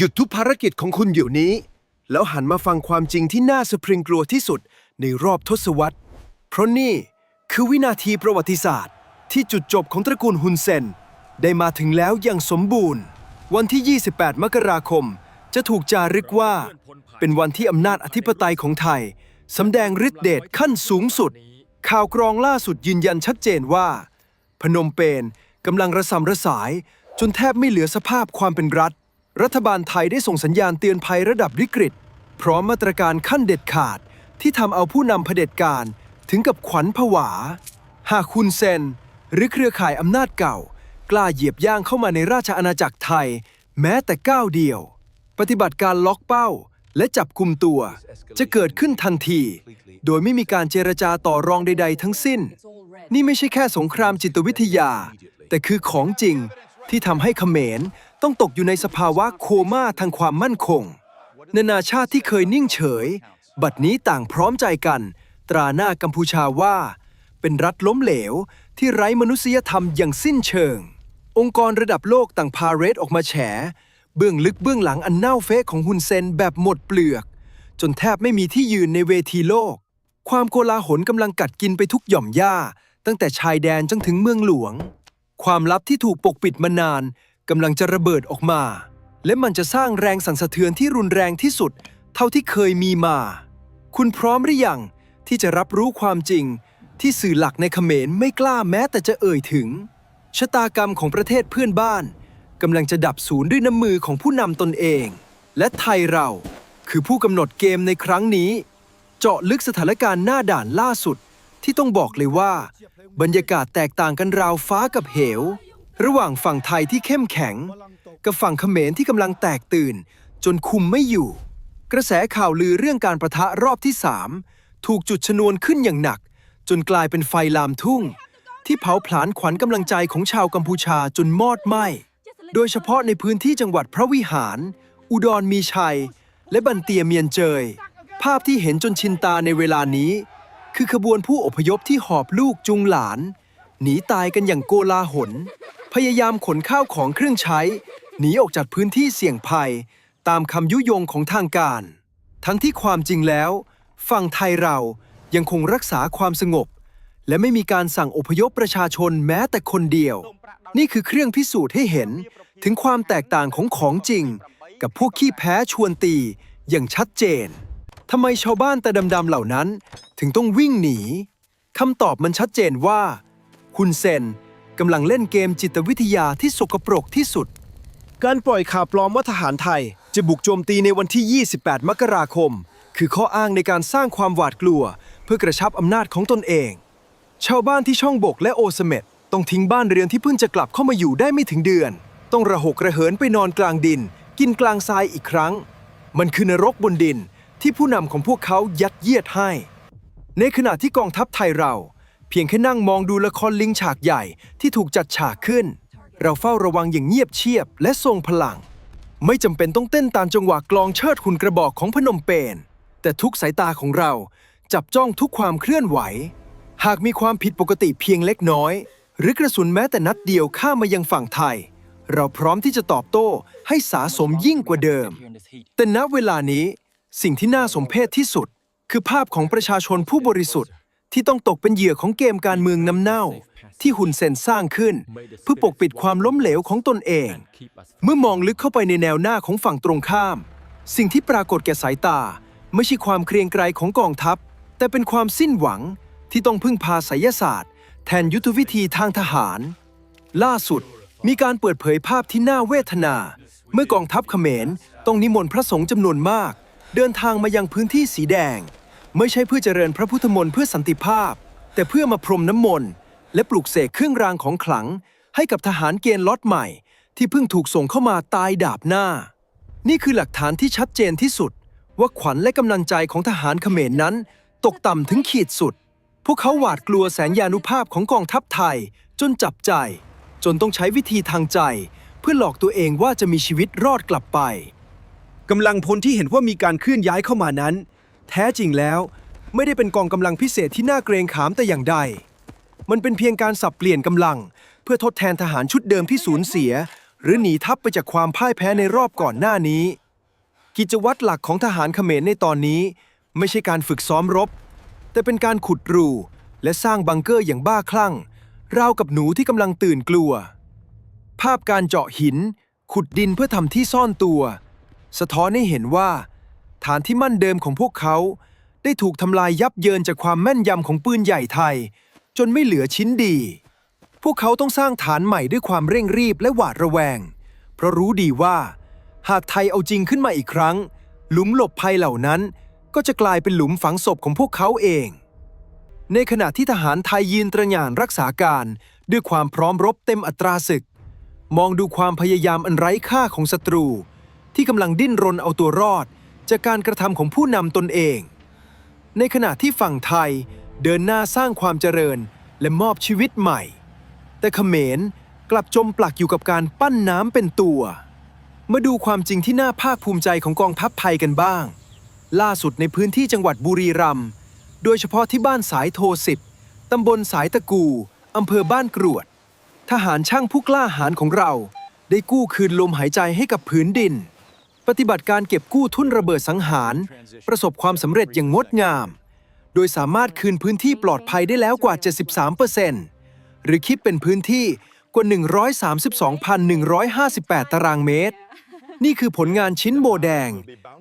หยุดทุกภารกิจของคุณเดี๋ยวนี้ แล้วหันมาฟังความจริงที่น่าสะพรึงกลัวที่สุดในรอบทศวรรษ เพราะนี่คือวินาทีประวัติศาสตร์ ที่จุดจบของตระกูลฮุนเซน ได้มาถึงแล้วอย่างสมบูรณ์ วันที่ 28 มกราคม จะถูกจารึกว่า เป็นวันที่อำนาจอธิปไตยของไทยสำแดงฤทธิเดชขั้นสูงสุด ข่าวกรองล่าสุดยืนยันชัดเจนว่า พนมเปญกำลังระสำระสาย จนแทบไม่เหลือสภาพความเป็นรัฐ รัฐบาลไทยได้ส่งสัญญาณเตือนภัยระดับวิกฤต พร้อมมาตรการขั้นเด็ดขาดที่ทำเอาผู้นำเผด็จการถึงกับขวัญผวา หากคุณเซน หรือเครือข่ายอำนาจเก่า กล้าเหยียบย่างเข้ามาในราชอาณาจักรไทย แม้แต่ก้าวเดียว ปฏิบัติการล็อกเป้า และจับกลุ่มตัว จะเกิดขึ้นทันที โดยไม่มีการเจรจาต่อรองใด ๆ ทั้งสิ้น นี่ไม่ใช่แค่สงครามจิตวิทยา แต่คือของจริงที่ทำให้เขมร ต้องตกอยู่ในสภาวะโคม่าทางความมั่นคง นานาชาติที่เคยนิ่งเฉย บัดนี้ต่างพร้อมใจกัน ตราหน้ากัมพูชาว่า เป็นรัฐล้มเหลวที่ไร้มนุษยธรรมอย่างสิ้นเชิง องค์กรระดับโลกต่างพาเรดออกมาแฉ เบื้องลึกเบื้องหลังอันเน่าเฟะของฮุนเซนแบบหมดเปลือก จนแทบไม่มีที่ยืนในเวทีโลก ความโกลาหลกำลังกัดกินไปทุกหย่อมหญ้า ตั้งแต่ชายแดนจนถึงเมืองหลวง ความลับที่ถูกปกปิดมานาน กำลังจะระเบิดออกมา และมันจะสร้างแรงสั่นสะเทือนที่รุนแรงที่สุด เท่าที่เคยมีมา คุณพร้อมหรือยังที่จะรับรู้ความจริง ที่สื่อหลักในเขมรไม่กล้าแม้แต่จะเอ่ยถึง ชะตากรรมของประเทศเพื่อนบ้านกำลังจะดับสูญด้วยน้ำมือของผู้นำตนเอง และไทยเราคือผู้กำหนดเกมในครั้งนี้ เจาะลึกสถานการณ์หน้าด่านล่าสุดที่ต้องบอกเลยว่า บรรยากาศแตกต่างกันราวฟ้ากับเหว ระหว่างฝั่งไทยที่เข้มแข็ง กับฝั่งเขมรที่กำลังแตกตื่น จนคุมไม่อยู่ กระแสข่าวลือเรื่องการประทะรอบที่3ถูกจุดชนวนขึ้นอย่างหนัก จนกลายเป็นไฟลามทุ่ง ที่เผาผลาญขวัญกำลังใจของชาวกัมพูชาจนมอดไหม้ โดยเฉพาะในพื้นที่จังหวัดพระวิหาร อุดรมีชัย และบันเตียเมียนเจย ภาพที่เห็นจนชินตาในเวลานี้ คือขบวนผู้อพยพที่หอบลูกจุงหลาน หนีตายกันอย่างโกลาหล ยายามขนข้าวของเครื่องใช้ หนีออกจากพื้นที่เสี่ยงภัย ตามคำยุยงของทางการ ทั้งที่ความจริงแล้ว ฝั่งไทยเรายังคงรักษาความสงบ และไม่มีการสั่งอพยพประชาชนแม้แต่คนเดียว นี่คือเครื่องพิสูจน์ให้เห็นถึงความแตกต่างของของจริง กับพวกขี้แพ้ชวนตีอย่างชัดเจนทำไมชาวบ้านแต่ดำๆเหล่านั้น ถึงต้องวิ่งหนีคำตอบมันชัดเจนว่าฮุนเซน กำลังเล่นเกมจิตวิทยาที่สกปรกที่สุด การปล่อยข่าวปลอมว่าทหารไทย จะบุกโจมตีในวันที่ 28 มกราคม คือข้ออ้างในการสร้างความหวาดกลัว เพื่อกระชับอำนาจของตนเอง ชาวบ้านที่ช่องบกและโอสเม็ดต้องทิ้งบ้านเรือนที่เพิ่งจะกลับเข้ามาอยู่ได้ไม่ถึงเดือน ต้องระหกระเหินไปนอนกลางดิน กินกลางทรายอีกครั้ง มันคือนรกบนดินที่ผู้นำของพวกเขายัดเยียดให้ ในขณะที่กองทัพไทยเรา เพียงแค่นั่งมองดูละครลิงฉากใหญ่ที่ถูกจัดฉากขึ้น เราเฝ้าระวังอย่างเงียบเชียบและทรงพลัง ไม่จำเป็นต้องเต้นตามจังหวะกลองเชิดหุ่นกระบอกของพนมเปญแต่ทุกสายตาของเราจับจ้องทุกความเคลื่อนไหว หากมีความผิดปกติเพียงเล็กน้อย หรือกระสุนแม้แต่นัดเดียวข้ามายังฝั่งไทย เราพร้อมที่จะตอบโต้ให้สาสมยิ่งกว่าเดิม แต่ณเวลานี้สิ่งที่น่าสมเพชที่สุด คือภาพของประชาชนผู้บริสุทธิ์ ที่ต้องตกเป็นเหยื่อของเกมการเมืองน้ำเน่า ที่หุนเซนสร้างขึ้น เพื่อปกปิดความล้มเหลวของตนเอง เมื่อมองลึกเข้าไปในแนวหน้าของฝั่งตรงข้าม สิ่งที่ปรากฏแก่สายตา ไม่ใช่ความเกรียงไกรของกองทัพ แต่เป็นความสิ้นหวังที่ต้องพึ่งพาไสยศาสตร์ แทนยุทธวิธีทางทหาร ล่าสุดมีการเปิดเผยภาพที่น่าเวทนา เมื่อกองทัพเขมรต้องนิมนต์พระสงฆ์จำนวนมาก เดินทางมายังพื้นที่สีแดง ไม่ใช่เพื่อเจริญพระพุทธมนต์เพื่อสันติภาพ แต่เพื่อมาพรมน้ำมนต์และปลุกเสกเครื่องรางของขลัง ให้กับทหารเกณฑ์ล็อตใหม่ ที่เพิ่งถูกส่งเข้ามาตายดาบหน้า นี่คือหลักฐานที่ชัดเจนที่สุด ว่าขวัญและกำลังใจของทหารเขมรนั้น ตกต่ำถึงขีดสุด พวกเขาหวาดกลัวแสนยานุภาพของกองทัพไทย จนจับใจ จนต้องใช้วิธีทางใจ เพื่อหลอกตัวเองว่าจะมีชีวิตรอดกลับไป กำลังพลที่เห็นว่ามีการเคลื่อนย้ายเข้ามานั้น แท้จริงแล้ว ไม่ได้เป็นกองกำลังพิเศษที่น่าเกรงขามแต่อย่างใด มันเป็นเพียงการสับเปลี่ยนกำลัง เพื่อทดแทนทหารชุดเดิมที่สูญเสีย หรือหนีทัพไปจากความพ่ายแพ้ในรอบก่อนหน้านี้ กิจวัตรหลักของทหารเขมรในตอนนี้ ไม่ใช่การฝึกซ้อมรบ แต่เป็นการขุดรูและสร้างบังเกอร์อย่างบ้าคลั่ง ราวกับหนูที่กำลังตื่นกลัว ภาพการเจาะหิน ขุดดินเพื่อทำที่ซ่อนตัว สะท้อนให้เห็นว่า ฐานที่มั่นเดิมของพวกเขา ได้ถูกทำลายยับเยินจากความแม่นยำของปืนใหญ่ไทย จนไม่เหลือชิ้นดี พวกเขาต้องสร้างฐานใหม่ด้วยความเร่งรีบและหวาดระแวง เพราะรู้ดีว่า หากไทยเอาจริงขึ้นมาอีกครั้ง หลุมหลบภัยเหล่านั้น ก็จะกลายเป็นหลุมฝังศพของพวกเขาเอง ในขณะที่ทหารไทยยืนตระหง่านรักษาการด้วยความพร้อมรบเต็มอัตราศึก มองดูความพยายามอันไร้ค่าของศัตรู ที่กำลังดิ้นรนเอาตัวรอด จากการกระทำของผู้นำตนเอง ในขณะที่ฝั่งไทยเดินหน้าสร้างความเจริญและมอบชีวิตใหม่ แต่เขมรกลับจมปลักอยู่กับการปั้นน้ำเป็นตัว มาดูความจริงที่น่าภาคภูมิใจของกองทัพไทยกันบ้าง ล่าสุดในพื้นที่จังหวัดบุรีรัมย์โดยเฉพาะที่บ้านสายโทสิบตำบลสายตะกูอำเภอบ้านกรวด ทหารช่างผู้กล้าหาญของเรา ได้กู้คืนลมหายใจให้กับผืนดิน ปฏิบัติการเก็บกู้ทุ่นระเบิดสังหาร ประสบความสำเร็จอย่างงดงาม โดยสามารถคืนพื้นที่ปลอดภัยได้แล้วกว่า 73%หรือคิดเป็นพื้นที่กว่า 132,158 ตารางเมตร นี่คือผลงานชิ้นโบแดง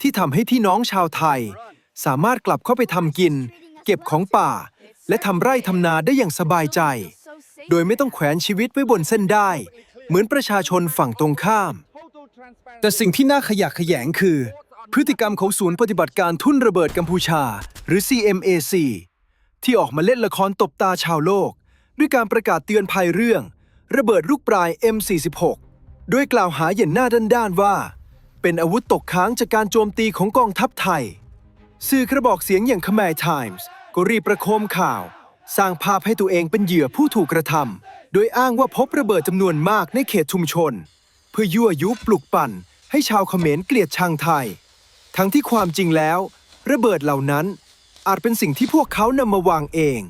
ที่ทำให้พี่น้องชาวไทย สามารถกลับเข้าไปทำกิน เก็บของป่า และทำไร่ทำนาได้อย่างสบายใจ โดยไม่ต้องแขวนชีวิตไว้บนเส้นได้ เหมือนประชาชนฝั่งตรงข้าม แต่สิ่งที่น่าขยะแขยงคือ พฤติกรรมของศูนย์ปฏิบัติการทุ่นระเบิดกัมพูชา หรือ CMAC ที่ออกมาเล่นละครตบตาชาวโลก ด้วยการประกาศเตือนภัยเรื่อง ระเบิดลูกปลาย M46 โดยกล่าวหาอย่างหน้าด้านๆว่า เป็นอาวุธตกค้างจากการโจมตีของกองทัพไทย สื่อกระบอกเสียงอย่าง Khmer Times ก็รีบประโคมข่าว สร้างภาพให้ตัวเองเป็นเหยื่อผู้ถูกกระทำโดยอ้างว่าพบระเบิดจำนวนมากในเขตชุมชน เพื่อยั่วยุปลุกปั่น ให้ชาวเขมรเกลียดชังไทย ทั้งที่ความจริงแล้ว ระเบิดเหล่านั้นอาจเป็นสิ่งที่พวกเขานำมาวางเอง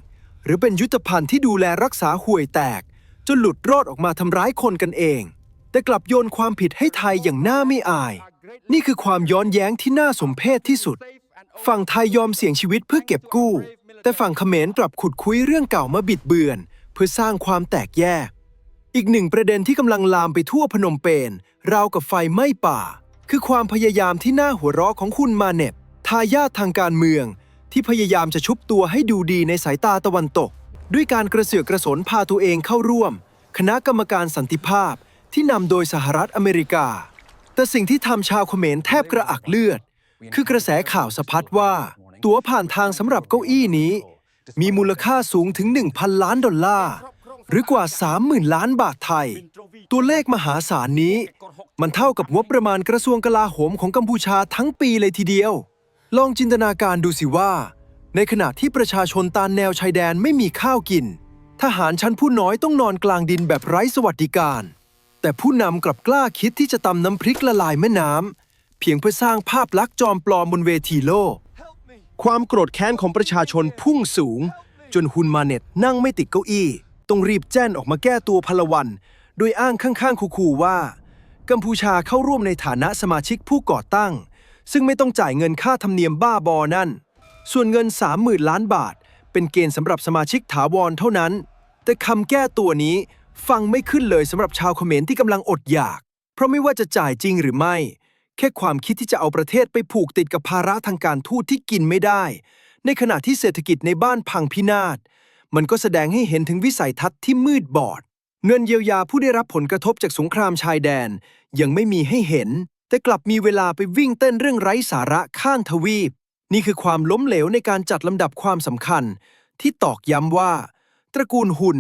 หรือเป็นยุทธภัณฑ์ที่ดูแลรักษาห่วยแตก จนหลุดรอดออกมาทำร้ายคนกันเอง แต่กลับโยนความผิดให้ไทยอย่างหน่าไม่อาย นี่คือความย้อนแย้งที่น่าสมเพชที่สุด ฝั่งไทยยอมเสี่ยงชีวิตเพื่อเก็บกู้ แต่ฝั่งเขมรกลับขุดคุยเรื่องเก่ามาบิดเบือน เพื่อสร้างความแตกแยก อีกหนึ่งประเด็นที่กำลังลามไปทั่วพนมเปญราวกับไฟไหม้ป่า คือความพยายามที่น่าหัวเราะของคุณมาเน็บทายาททางการเมือง ที่พยายามจะชุบตัวให้ดูดีในสายตาตะวันตก ด้วยการกระเสือกกระสนพาตัวเองเข้าร่วม คณะกรรมการสันติภาพที่นำโดยสหรัฐอเมริกา แต่สิ่งที่ทำชาวเขมรแทบกระอักเลือด คือกระแสข่าวสะพัดว่า ตั๋วผ่านทางสำหรับเก้าอี้นี้ มีมูลค่าสูงถึง 1,000 ล้านดอลลาร์ หรือกว่า 30,000 ล้านบาทไทย ตัวเลขมหาศาลนี้ มันเท่ากับงบประมาณกระทรวงกลาโหมของกัมพูชาทั้งปีเลยทีเดียว ลองจินตนาการดูสิว่า ในขณะที่ประชาชนตามแนวชายแดนไม่มีข้าวกิน ทหารชั้นผู้น้อยต้องนอนกลางดินแบบไร้สวัสดิการ แต่ผู้นำกลับกล้าคิดที่จะตำน้ำพริกละลายแม่น้ำเพียงเพื่อสร้างภาพลักษณ์จอมปลอมบนเวทีโลก ความโกรธแค้นของประชาชนพุ่งสูง จนฮุนมาเน็ตนั่งไม่ติดเก้าอี้ ต้องรีบแจ้นออกมาแก้ตัวพลวัน โดยอ้างข้างๆคูๆว่า กัมพูชาเข้าร่วมในฐานะสมาชิกผู้ก่อตั้ง ซึ่งไม่ต้องจ่ายเงินค่าธรรมเนียมบ้าบอนั่น ส่วนเงิน 30,000 ล้านบาท เป็นเกณฑ์สำหรับสมาชิกถาวรเท่านั้น แต่คำแก้ตัวนี้ฟังไม่ขึ้นเลยสำหรับชาวเขมรที่กำลังอดอยาก เพราะไม่ว่าจะจ่ายจริงหรือไม่ แค่ความคิดที่จะเอาประเทศไปผูกติดกับภาระทางการทูตที่กินไม่ได้ ในขณะที่เศรษฐกิจในบ้านพังพินาศ มันก็แสดงให้เห็นถึงวิสัยทัศน์ที่มืดบอด เงินเยียวยาผู้ได้รับผลกระทบจากสงครามชายแดน ยังไม่มีให้เห็น แต่กลับมีเวลาไปวิ่งเต้นเรื่องไร้สาระข้างทวีป นี่คือความล้มเหลวในการจัดลำดับความสำคัญ ที่ตอกย้ำว่า ตระกูลหุ่น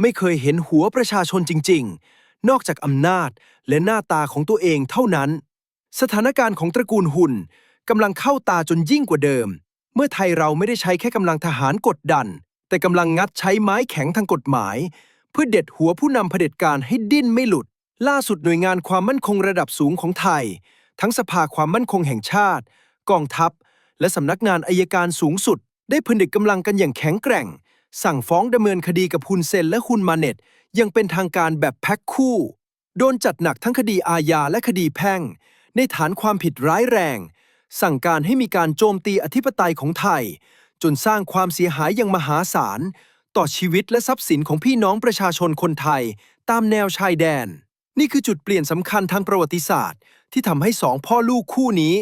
ไม่เคยเห็นหัวประชาชนจริง ๆ นอกจากอำนาจและหน้าตาของตัวเองเท่านั้น สถานการณ์ของตระกูลหุ่นกำลังเข้าตาจนยิ่งกว่าเดิม เมื่อไทยเราไม่ได้ใช้แค่กำลังทหารกดดัน แต่กำลังงัดใช้ไม้แข็งทางกฎหมาย เพื่อเด็ดหัวผู้นำเผด็จการให้ดิ้นไม่หลุด ล่าสุดหน่วยงานความมั่นคงระดับสูงของไทย ทั้งสภาความมั่นคงแห่งชาติ กองทัพ และสำนักงานอายการสูงสุด ได้ผนึกกำลังกันอย่างแข็งแกร่ง สั่งฟ้องดำเนินคดีกับฮุนเซนและฮุนมาเน็ตยังเป็นทางการแบบแพ็คคู่ โดนจัดหนักทั้งคดีอาญาและคดีแพ่ง ในฐานความผิดร้ายแรง สั่งการให้มีการโจมตีอธิปไตยของไทย จนสร้างความเสียหายอย่างมหาศาล ต่อชีวิตและทรัพย์สินของพี่น้องประชาชนคนไทย ตามแนวชายแดน นี่คือจุดเปลี่ยนสำคัญทางประวัติศาสตร์ ที่ทำให้สองพ่อลูกคู่นี้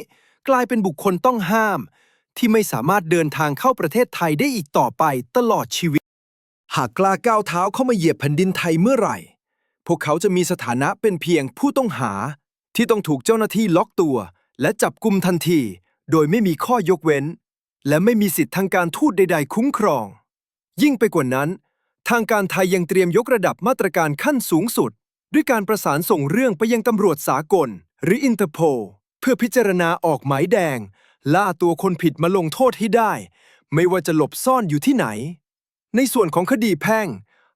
กลายเป็นบุคคลต้องห้าม ที่ไม่สามารถเดินทางเข้าประเทศไทยได้อีกต่อไปตลอดชีวิต หากกล้าก้าวเท้าเข้ามาเหยียบแผ่นดินไทยเมื่อไหร่ พวกเขาจะมีสถานะเป็นเพียงผู้ต้องหา ที่ต้องถูกเจ้าหน้าที่ล็อกตัว และจับกุมทันที โดยไม่มีข้อยกเว้น และไม่มีสิทธิ์ทางการทูตใด ๆ คุ้มครอง ยิ่งไปกว่านั้น ทางการไทยยังเตรียมยกระดับมาตรการขั้นสูงสุด ด้วยการประสานส่งเรื่องไปยังตำรวจสากล หรืออินเตอร์โพเพื่อพิจารณาออกหมายแดง ล่าตัวคนผิดมาลงโทษให้ได้ ไม่ว่าจะหลบซ่อนอยู่ที่ไหน ในส่วนของคดีแพ่ง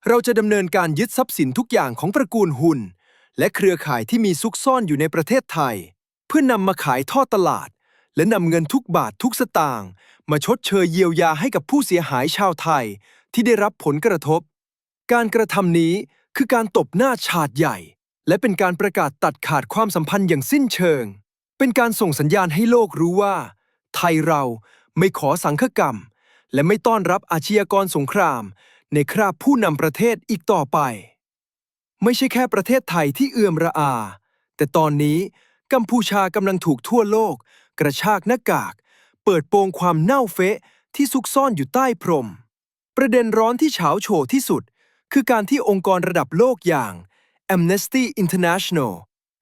เราจะดำเนินการยึดทรัพย์สินทุกอย่างของตระกูลหุนและเครือข่ายที่มีซุกซ่อนอยู่ในประเทศไทย เพื่อนำมาขายทอดตลาด และนำเงินทุกบาททุกสตางค์มาชดเชยเยียวยาให้กับผู้เสียหายชาวไทยที่ได้รับผลกระทบ การกระทำนี้คือการตบหน้าฉาดใหญ่ และเป็นการประกาศตัดขาดความสัมพันธ์อย่างสิ้นเชิง เป็นการส่งสัญญาณให้โลกรู้ว่า ไทยเราไม่ขอสังฆกรรม และไม่ต้อนรับอาชญากรสงคราม ในคราบผู้นำประเทศอีกต่อไป ไม่ใช่แค่ประเทศไทยที่เอื่อมระอา แต่ตอนนี้กัมพูชากำลังถูกทั่วโลก กระชากหน้ากาก เปิดโปงความเน่าเฟะที่ซุกซ่อนอยู่ใต้พรม ประเด็นร้อนที่เฉาโฉที่สุด คือการที่องค์กรระดับโลกอย่าง Amnesty International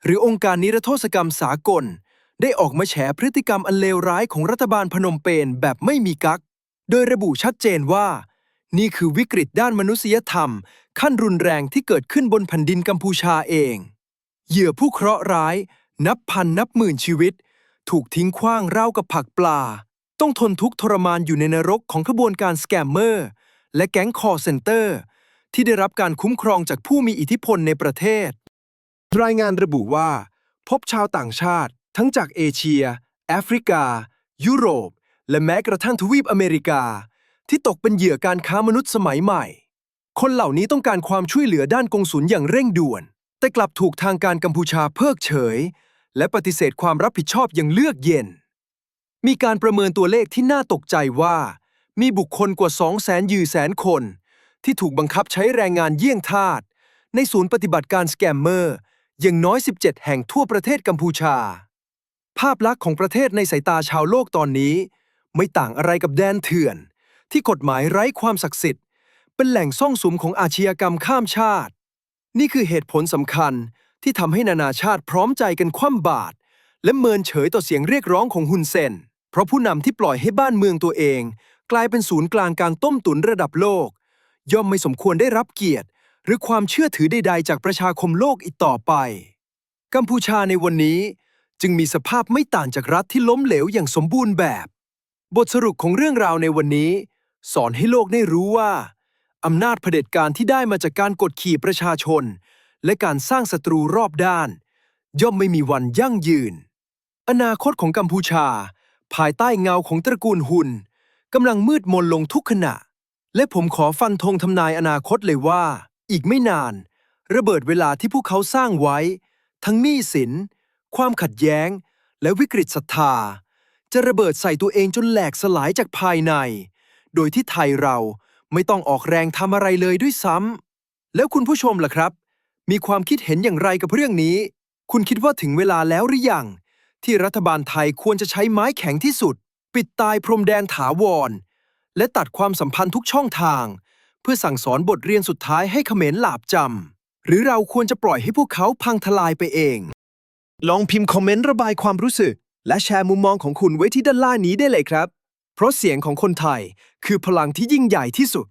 หรือองค์การนิรโทษกรรมสากล ได้ออกมาแฉพฤติกรรมอันเลวร้ายของรัฐบาลพนมเปญแบบไม่มีกัก โดยระบุชัดเจนว่า นี่คือวิกฤตด้านมนุษยธรรม ขั้นรุนแรงที่เกิดขึ้นบนแผ่นดินกัมพูชาเอง เหยื่อผู้เคราะห์ร้าย นับพันนับหมื่นชีวิต ถูกทิ้งขว้างราวกับผักปลา ต้องทนทุกข์ทรมานอยู่ในนรกของขบวนการสแกมเมอร์ และแก๊งคอร์เซนเตอร์ ที่ได้รับการคุ้มครองจากผู้มีอิทธิพลในประเทศ รายงานระบุว่า พบชาวต่างชาติ ทั้งจากเอเชีย แอฟริกา ยุโรป และแม้กระทั่งทวีปอเมริกา ที่ตกเป็นเหยื่อการค้ามนุษย์สมัยใหม่ คนเหล่านี้ต้องการความช่วยเหลือด้านกงสุลอย่างเร่งด่วน แต่กลับถูกทางการกัมพูชาเพิกเฉย และปฏิเสธความรับผิดชอบอย่างเลือกเย็น มีการประเมินตัวเลขที่น่าตกใจว่า มีบุคคลกว่า 2 0 0แสนยือแสนคน ที่ถูกบังคับใช้แรงงานเยี่ยงทาสในศูนย์ปฏิบัติการสแกมเมอร์ อย่างน้อย 17 แห่งทั่วประเทศกัมพูชา ภาพลักษณ์ของประเทศในสายตาชาวโลกตอนนี้ ไม่ต่างอะไรกับแดนเถื่อน ที่กฎหมายไร้ความศักดิ์สิทธิ์ เป็นแหล่งซ่องสุมของอาชญากรรมข้ามชาติ นี่คือเหตุผลสำคัญ ที่ทำให้นานาชาติพร้อมใจกันคว่ำบาตรและเมินเฉยต่อเสียงเรียกร้องของฮุนเซน เพราะผู้นำที่ปล่อยให้บ้านเมืองตัวเอง กลายเป็นศูนย์กลางการต้มตุ๋นระดับโลก ย่อมไม่สมควรได้รับเกียรติ หรือความเชื่อถือใดๆ จากประชาคมโลกอีกต่อไป กัมพูชาในวันนี้จึงมีสภาพไม่ต่างจากรัฐที่ล้มเหลวอย่างสมบูรณ์แบบ บทสรุปของเรื่องราวในวันนี้ สอนให้โลกได้รู้ว่าอำนาจเผด็จการที่ได้มาจากการกดขี่ประชาชน และการสร้างศัตรูรอบด้าน ย่อมไม่มีวันยั่งยืน อนาคตของกัมพูชา ภายใต้เงาของตระกูลหุนกำลังมืดมนลงทุกขณะ และผมขอฟันธงทำนายอนาคตเลยว่า อีกไม่นาน ระเบิดเวลาที่พวกเขาสร้างไว้ ทั้งหนี้สิน ความขัดแย้ง และวิกฤตศรัทธา จะระเบิดใส่ตัวเองจนแหลกสลายจากภายใน โดยที่ไทยเราไม่ต้องออกแรงทำอะไรเลยด้วยซ้ำแล้วคุณผู้ชมล่ะครับ มีความคิดเห็นอย่างไรกับเรื่องนี้ คุณคิดว่าถึงเวลาแล้วหรือยัง ที่รัฐบาลไทยควรจะใช้ไม้แข็งที่สุด ปิดตายพรมแดนถาวร และตัดความสัมพันธ์ทุกช่องทาง เพื่อสั่งสอนบทเรียนสุดท้ายให้เขมรหลาบจำหรือเราควรจะปล่อยให้พวกเขาพังทลายไปเอง ลองพิมพ์คอมเมนต์ระบายความรู้สึก และแชร์มุมมองของคุณไว้ที่ด้านล่างนี้ได้เลยครับ เพราะเสียงของคนไทยคือพลังที่ยิ่งใหญ่ที่สุด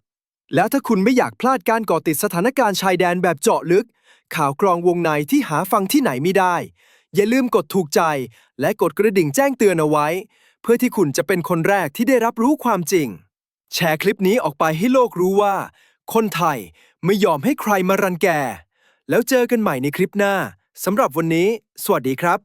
แล้วถ้าคุณไม่อยากพลาดการก่อติดสถานการณ์ชายแดนแบบเจาะลึก ข่าวกรองวงในที่หาฟังที่ไหนไม่ได้ อย่าลืมกดถูกใจ และกดกระดิ่งแจ้งเตือนเอาไว้ เพื่อที่คุณจะเป็นคนแรกที่ได้รับรู้ความจริง แชร์คลิปนี้ออกไปให้โลกรู้ว่า คนไทยไม่ยอมให้ใครมารังแก แล้วเจอกันใหม่ในคลิปหน้าสำหรับวันนี้ สวัสดีครับ